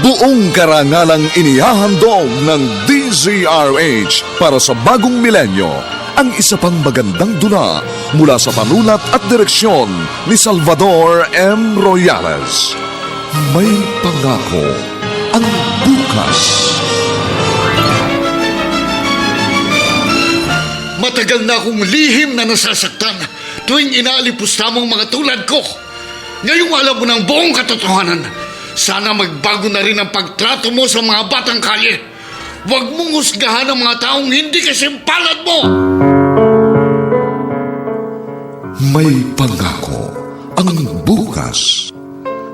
Buong karangalang inihahandog ng DZRH para sa bagong milenyo ang isa pang magandang dula mula sa panulat at direksyon ni Salvador M. Royales. May pangako ang bukas. Matagal na akong lihim na nasasaktan tuwing inaalipusta mong mga tulad ko. Ngayong alam mo ng buong katotohanan, sana magbago na rin ang pagtrato mo sa mga batang kalye. Huwag mong husgahan ang mga taong hindi kasimpalad mo! May pangako ang bukas.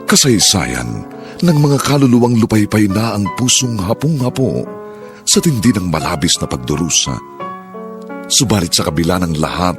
Kasaysayan ng mga kaluluwang lupaypay na ang pusong hapong-hapo sa tindi ng malabis na pagdurusa. Subalit sa kabila ng lahat,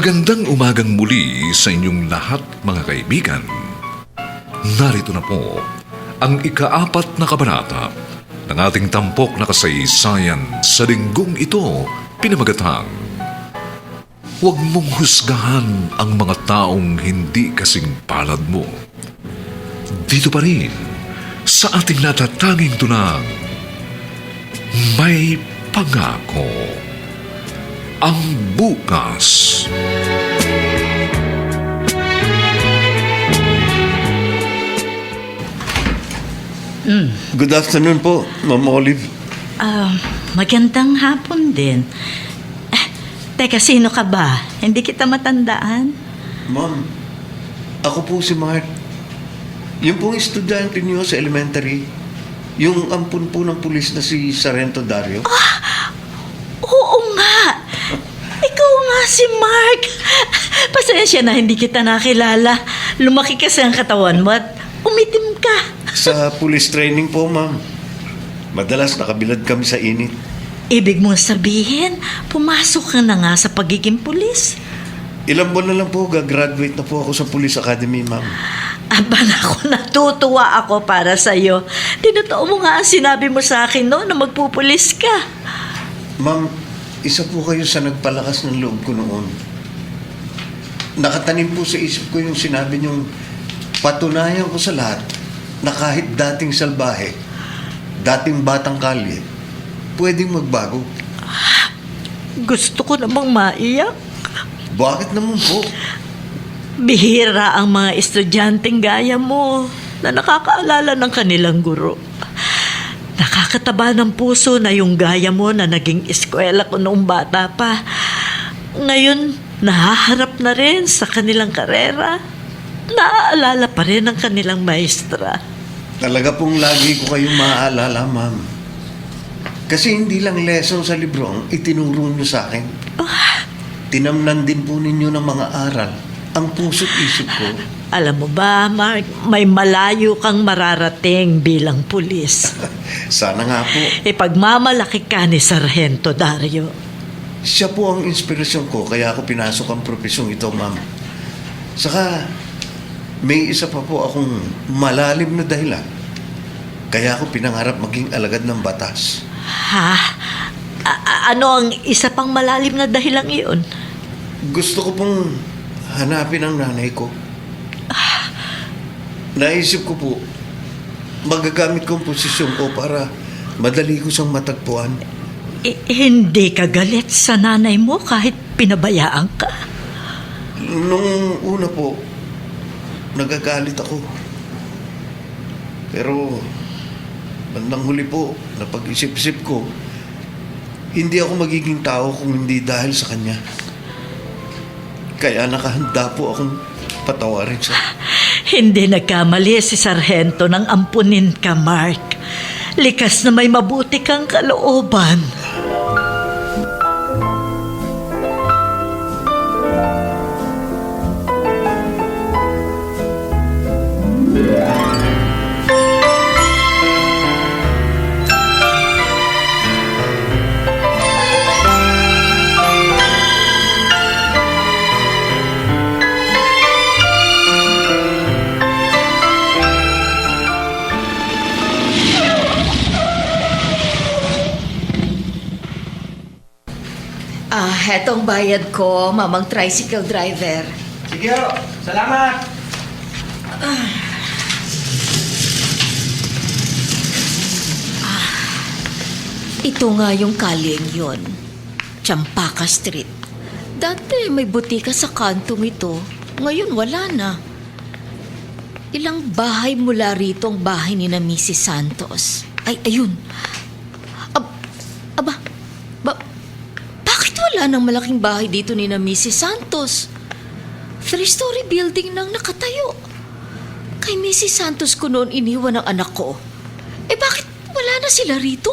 Magandang umagang muli sa inyong lahat mga kaibigan. Narito na po ang ikaapat na kabanata ng ating tampok na kasaysayan sa linggong ito pinamagatang. Huwag mong husgahan ang mga taong hindi kasing palad mo. Dito pa rin sa ating natatanging tunang may pangako ang bukas. Good afternoon po, Ma'am Olive. Ah, magandang hapon din. Eh, teka, sino ka ba? Hindi kita matandaan. Ma'am, ako po si Mark. Yung pong estudyante niyo sa elementary, yung ampun po ng pulis na si Sarento Dario. Oo nga! Ikaw nga si Mark! Pasensya na hindi kita nakilala. Lumaki kasi ang katawan mo at umitim ka. Sa police training po, ma'am. Madalas nakabilad kami sa init. Ibig mong sabihin, pumasok ka na nga sa pagiging pulis. Ilang buwan na lang po, gagraduate na po ako sa police academy, ma'am. Aba ako, natutuwa ako para sa'yo. Tinotoo mo nga ang sinabi mo sa akin no, na magpupulis ka. Ma'am, isa po kayo sa nagpalakas ng loob ko noon. Nakatanim po sa isip ko yung sinabi niyong patunayan ko sa lahat na kahit dating salbahe, dating batang kalye, pwedeng magbago. Gusto ko namang maiyak. Bakit naman po? Bihira ang mga estudyanteng gaya mo na nakakaalala ng kanilang guro. Nakakataba ng puso na yung gaya mo na naging eskwela ko noong bata pa. Ngayon, nahaharap na rin sa kanilang karera. Naaalala pa rin ang kanilang maestra. Talaga pong lagi ko kayong maaalala, ma'am. Kasi hindi lang lesson sa libro ang itinuro niyo sa akin. Tinamnan din po ninyo ng mga aral ang puso't isip ko. Alam mo ba, Mark, may malayo kang mararating bilang pulis. Sana nga po. Ipagmamalaki ka ni Sargento Dario. Siya po ang inspirasyon ko, kaya ako pinasok ang profesyong ito, ma'am. Saka, may isa pa po akong malalim na dahilan. Kaya ako pinangarap maging alagad ng batas. Ha? A- ano ang isa pang malalim na dahilang iyon? Gusto ko pong hanapin ang nanay ko. Naisip ko po, magagamit ko ang posisyon ko para madali ko siyang matagpuan. Eh, hindi ka galit sa nanay mo kahit pinabayaan ka. Nung una po, nagagalit ako. Pero, bandang huli po, napag-isip-isip ko, hindi ako magiging tao kung hindi dahil sa kanya. Kaya nakahanda po akong patawarin siya. Hindi nagkamali si Sargento nang ampunin ka, Mark. Likas na may mabuti kang kalooban. Ah, hetong bayad ko, mamang tricycle driver. Sige ho, salamat. Ito nga yung kaling yon. Champaka Street. Dati may butika sa kantong ito. Ngayon wala na. Ilang bahay mula rito ang bahay ni na Mrs. Santos. Ay, ayun. Ab, aba, ba, bakit wala nang malaking bahay dito ni na Mrs. Santos? Three-story building nang nakatayo. Kay Mrs. Santos ko noon iniwan ang anak ko. Eh bakit wala na sila rito?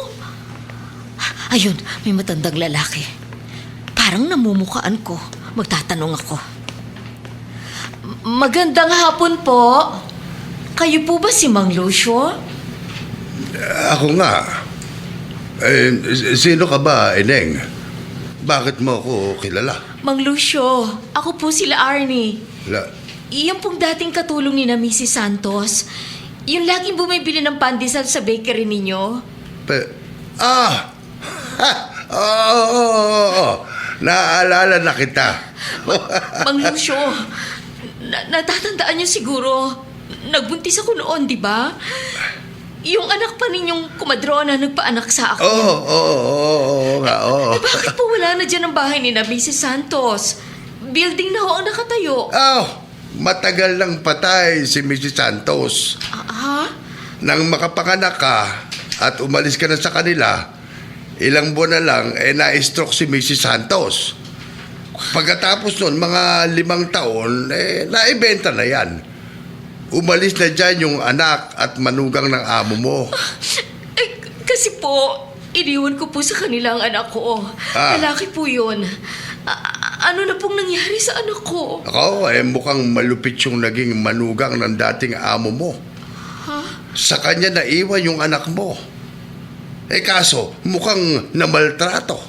Ayun, may matandang lalaki. Parang namumukaan ko. Magtatanong ako. Magandang hapon po. Kayo po ba si Mang Lucio? Ako nga. Eh, sino ka ba, Eneng? Bakit mo ako kilala? Mang Lucio, ako po sila Arnie. La, Iyon pong dating katulong ni na Mrs. Santos. Yung laging bumibili ng pandesal sa bakery ninyo. pe, ah! Ha! Oo, oo, oo, oo. Naaalala na kita. Mang Lucio, na- natatandaan niyo siguro, nagbuntis ako noon, di ba? Yung anak pa ninyong kumadrona nagpaanak sa ako. Oo, oo, oo, oo nga, oo. Eh, bakit po wala na dyan ang bahay ni na Mrs. Santos? Building na ho ang nakatayo. Oh, matagal nang patay si Mrs. Santos. Ah, ha? Nang makapanganak ka at umalis ka na sa kanila, ilang buwan na lang, eh na-stroke si Mrs. Santos. Pagkatapos nun, mga limang taon, eh, naibenta na yan. Umalis na dyan yung anak at manugang ng amo mo. Eh, k- kasi po, iniwan ko po sa kanila ang anak ko. Ah. Lalaki po yun. A- ano na pong nangyari sa anak ko? Ako, eh, mukhang malupit yung naging manugang ng dating amo mo. Sa kanya naiwan yung anak mo. Eh kaso, mukhang namaltrato.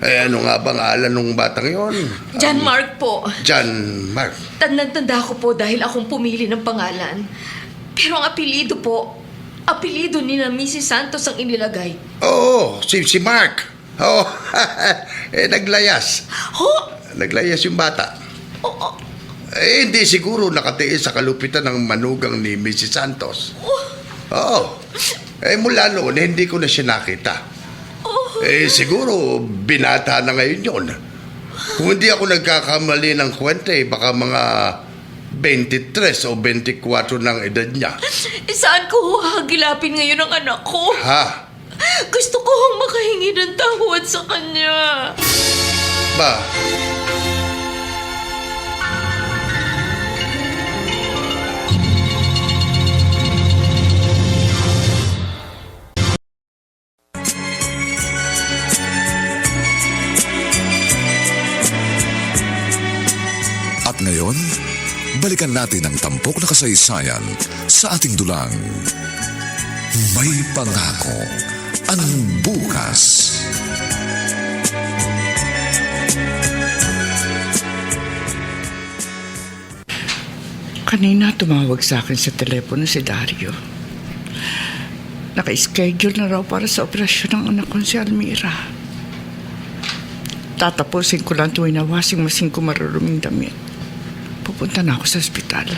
Eh ano nga bang alan ng batang yon? John Mark po. John Mark. Tandang-tanda ko po dahil akong pumili ng pangalan. Pero ang apelido po, apelido ni na Mrs. Santos ang inilagay. Oo, si, si Mark. Oo, eh naglayas. Ho? Naglayas yung bata. Oo. Eh hindi siguro nakatiis sa kalupitan ng manugang ni Mrs. Santos. Oo. Eh mula noon, eh, hindi ko na siya nakita. Eh siguro, binata na ngayon yun. Kung hindi ako nagkakamali ng kwenta, eh, baka mga 23 o 24 ng edad niya. Eh, saan ko ho hagilapin ngayon ang anak ko? Ha? Gusto ko hong makahingi ng tawad sa kanya. Ba? Balikan natin ang tampok na kasaysayan sa ating dulang. May pangako ang bukas. Kanina tumawag sa akin sa telepono si Dario. Naka-schedule na raw para sa operasyon ng anak ko si Almira. Tatapusin ko lang tuwing na washing machine ko maruruming damit. Pupunta na ako sa ospital.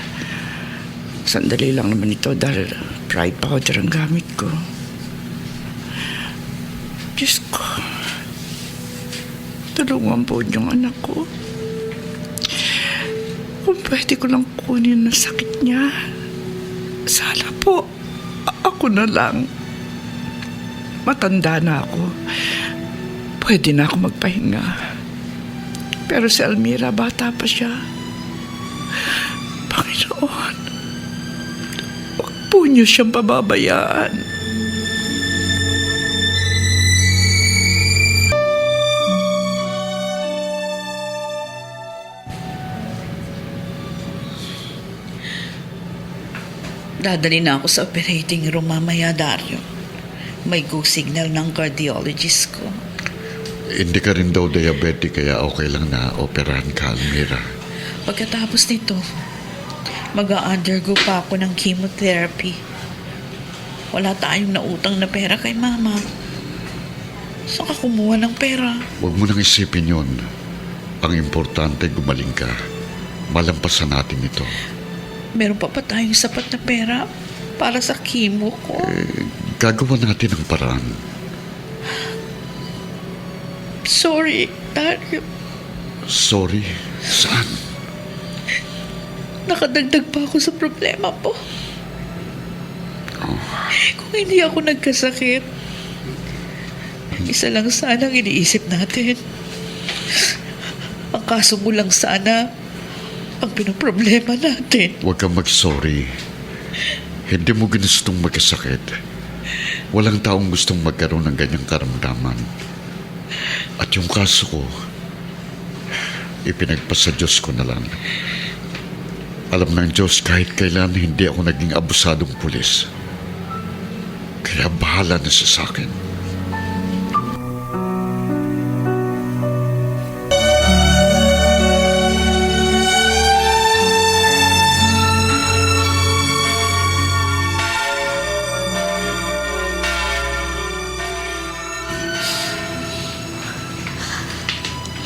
Sandali lang naman ito dahil pride powder ang gamit ko. Diyos ko. Tulungan po yung anak ko. Kung pwede ko lang kunin ang sakit niya. Sana po, ako na lang. Matanda na ako. Pwede na ako magpahinga. Pero si Almira, bata pa siya. Panginoon, huwag po niyo siyang pababayaan. Dadali na ako sa operating room mamaya, Dario. May go signal ng cardiologist ko. Hindi ka rin daw diabetic kaya okay lang na operahan ka, Almira. Pagkatapos nito, mag-undergo pa ako ng chemotherapy. Wala tayong nautang na pera kay mama. Saan ka kumuha ng pera? Huwag mo nang isipin yun. Ang importante, gumaling ka. Malampasan natin ito. Meron pa ba tayong sapat na pera para sa chemo ko? Gagawa natin ang paraan. Sorry, Dario. Sorry. Saan? Nakadagdag pa ako sa problema po. Kung hindi ako nagkasakit, isa lang sana ang iniisip natin. Ang kaso mo lang sana ang pinoproblema natin. Huwag kang mag-sorry. Hindi mo ginustong magkasakit. Walang taong gustong magkaroon ng ganyang karamdaman. At yung kaso ko, ipinagpasa Diyos ko na lang. Alam ng Diyos kahit kailan hindi ako naging abusadong pulis. Kaya bahala na siya sa akin.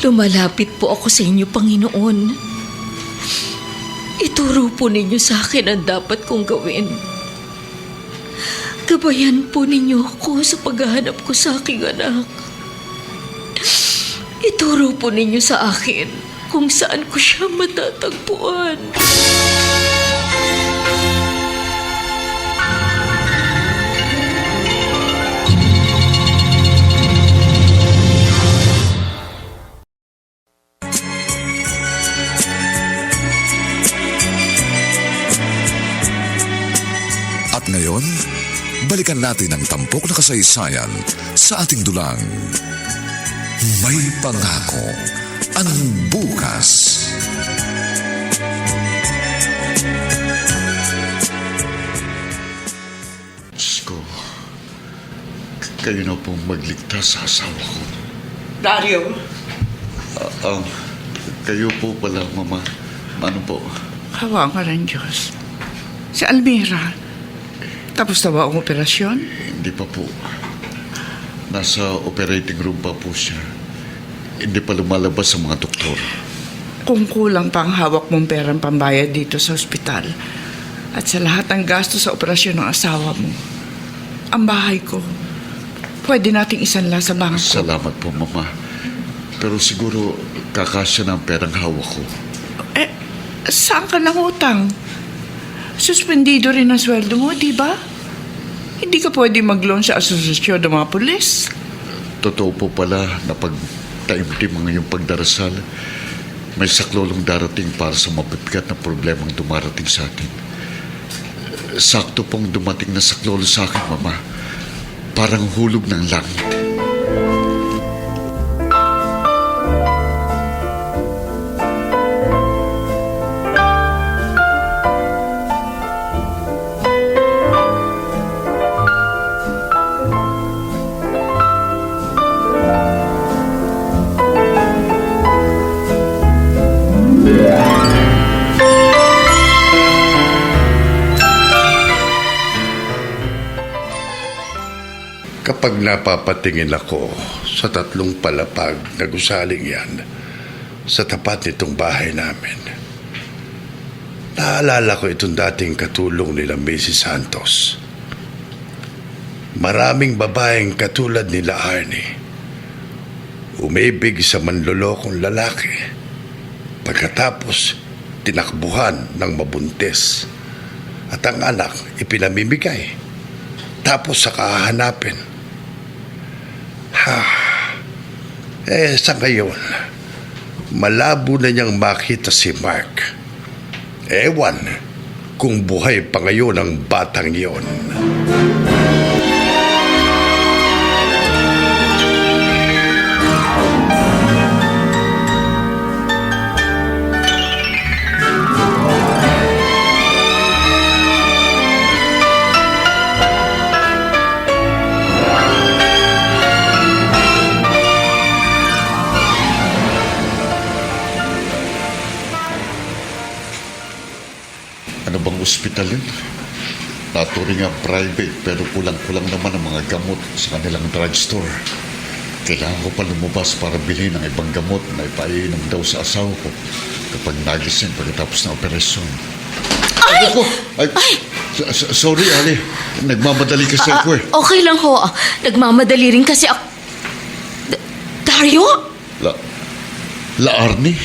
Lumalapit po ako sa inyo, Panginoon. Ituro po ninyo sa akin ang dapat kong gawin. Gabayan po ninyo ako sa paghahanap ko sa aking anak. Ituro po ninyo sa akin kung saan ko siya matatagpuan. At natin ang tampok na kasaysayan sa ating dulang. May pangako ang bukas. Diyos ko, kayo na pong magligtas sa asawa ko. Dario, Ah, kayo po pala, Mama. Ano po? kawa ka ng Diyos. Si Almira, tapos na ba ang operasyon? Hindi pa po. Nasa operating room pa po siya. Hindi pa lumalabas ang mga doktor. Kung kulang pa ang hawak mong perang pambayad dito sa ospital at sa lahat ng gasto sa operasyon ng asawa mo, ang bahay ko, pwede nating isanla sa bangko. Salamat po, Mama. Pero siguro kakasya na ang perang hawak ko. Eh, saan ka nangutang? Suspendido rin ang sweldo mo, di ba? Hindi ka pwede mag-loan sa asosasyon ng mga pulis. Totoo po pala na pag taimtim ang iyong pagdarasal, may saklolong darating para sa mabibigat na problemang dumarating sa atin. Sakto pong dumating na saklolo sa akin, Mama. Parang hulog ng langit. Napapatingin ako sa tatlong palapag na gusaling yan sa tapat nitong bahay namin, Naalala ko itong dating katulong nila Mrs. Santos. Maraming babaeng katulad nila Arnie. Umibig sa manlolokong lalaki. Pagkatapos, tinakbuhan ng mabuntis. At ang anak ipinamimigay. Tapos sa kahanapin. Eh, sa ngayon, malabo na niyang makita si Mark. Ewan kung buhay pa ngayon ang batang iyon. Naturing nga private pero kulang-kulang naman ang mga gamot sa kanilang drugstore. Kailangan ko pa lumabas para bilhin ng ibang gamot na ipainom daw sa asawa ko kapag nagising pagkatapos ng operasyon. Ay! Ako, ay, s- s- sorry, Ali. Nagmamadali kasi Ah, ako eh. okay lang ho. Nagmamadali rin kasi ako... D- Dario? La, La Arnie?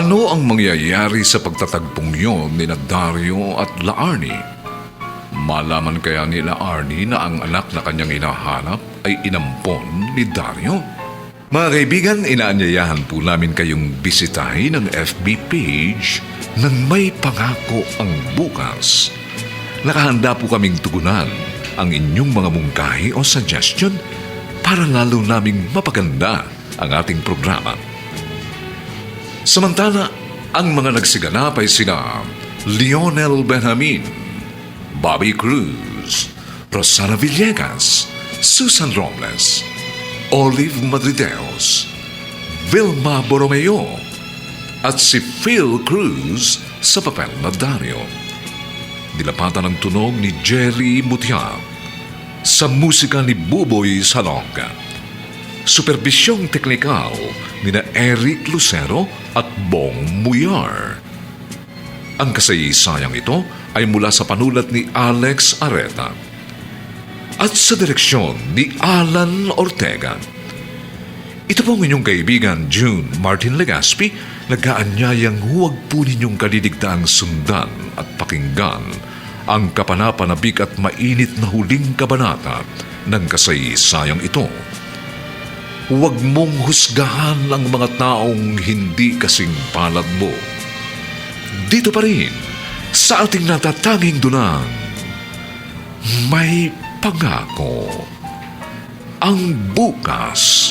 Ano ang mangyayari sa pagtatagpong yon ni Dario at Laarni? Malaman kaya ni Laarni na ang anak na kanyang hinahanap ay inampon ni Dario? Mga kaibigan, inaanyayahan po namin kayong bisitahin ang FB page ng May Pangako ang Bukas. Nakahanda po kaming tugunan ang inyong mga mungkahi o suggestion para lalo naming mapaganda ang ating programa. Samantala, ang mga nagsiganap ay sina Lionel Benjamin, Bobby Cruz, Rosana Villegas, Susan Robles, Olive Madrideos, Vilma Borromeo, at si Phil Cruz sa papel na Dario. Dilapatan ang tunog ni Jerry Mutia sa musika ni Buboy Salonga. Superbisyong teknikal ni na Eric Lucero at Bong Muyar. Ang kasaysayang ito ay mula sa panulat ni Alex Areta at sa direksyon ni Alan Ortega. Ito po ang inyong kaibigan June Martin Legaspi nag-aanyayang huwag po ninyong kadidigdaang sundan at pakinggan ang kapanapanabik at mainit na huling kabanata ng kasaysayang ito. Huwag mong husgahan ang mga taong hindi kasing palad mo. Dito pa rin, sa ating natatanging dunang, may pangako ang bukas.